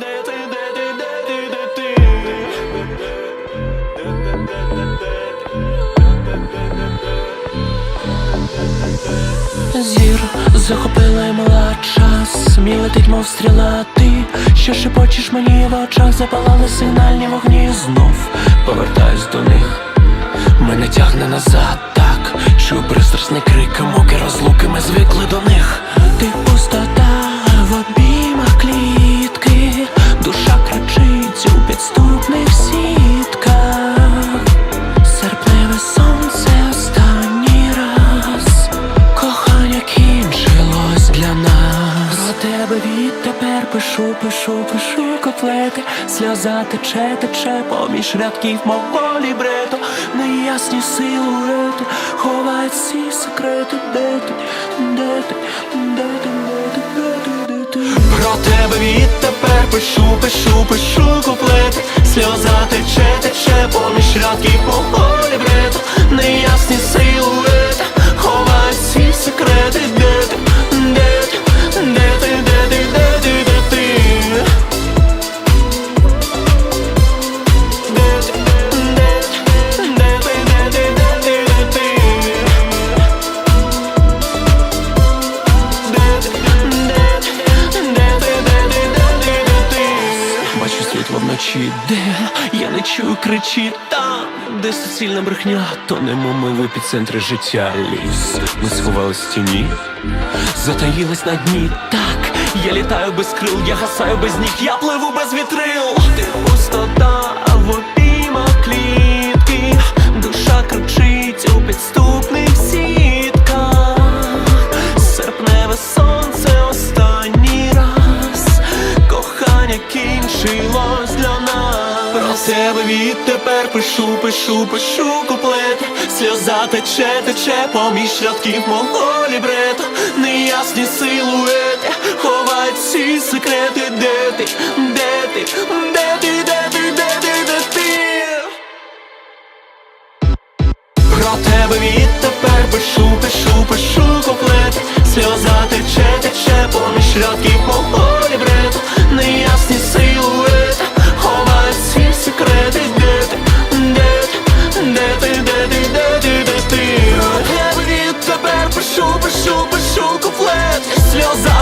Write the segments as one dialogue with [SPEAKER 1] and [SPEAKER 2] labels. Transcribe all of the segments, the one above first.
[SPEAKER 1] Де ти, де ти, де ти? Зір захопила і мила час. Мій летить, мов стріла, ти Що шепочеш мені в очах? Запалали сигнальні вогні. Знов повертаюсь до них. Мене тягне назад так Чую пристрасний крик, муки розлуки. Ми звикли до них відтепер пишу, пишу, пишу котлети Сльоза тече, тече поміж рядків мого лібрето Неясні силуети ховають всі секрети. Де ти, де ти, де ти, де ти, де ти, де ти? Про тебе відтепер пишу, пишу, пишу куплети. Сльоза тече, тече поміж рядків світло де я не чую кричі там, де суцільна брехня, то ми в епіцентрі життя ліс. Ми сховались в тіні, затаїлись на дні. Так, я літаю без крил, я гасаю без ніг, я пливу без вітрил. Ти пустота в обіймах клітки, душа кричить у підступних сітках. Серпневе сонце останній раз Кохання кінчилось тебе відтепер пишу, пишу, пишу куплети Сльоза тече, тече поміж рядків мого лібрето Неясні силуети ховають всі секрети. Де ти, де ти, де ти, де ти, де ти, де ти? Про тебе відтепер пишу, пишу, пишу куплети Сльоза тече, тече поміж рядків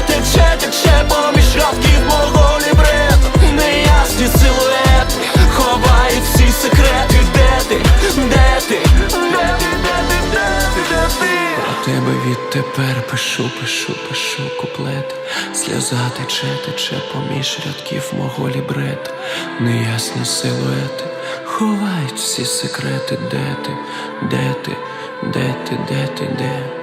[SPEAKER 1] тече, тече поміж рядків мого лібрету Неясні силуети ховають всі секрети Де ти, де ти, де ти, де ти, де ти, де ти тебе відтепер пишу, пишу, пишу куплет Сльоза тече, тече поміж рядків мого лібрету Неясні силуети ховають всі секрети Де ти, де ти, де ти, де ти, де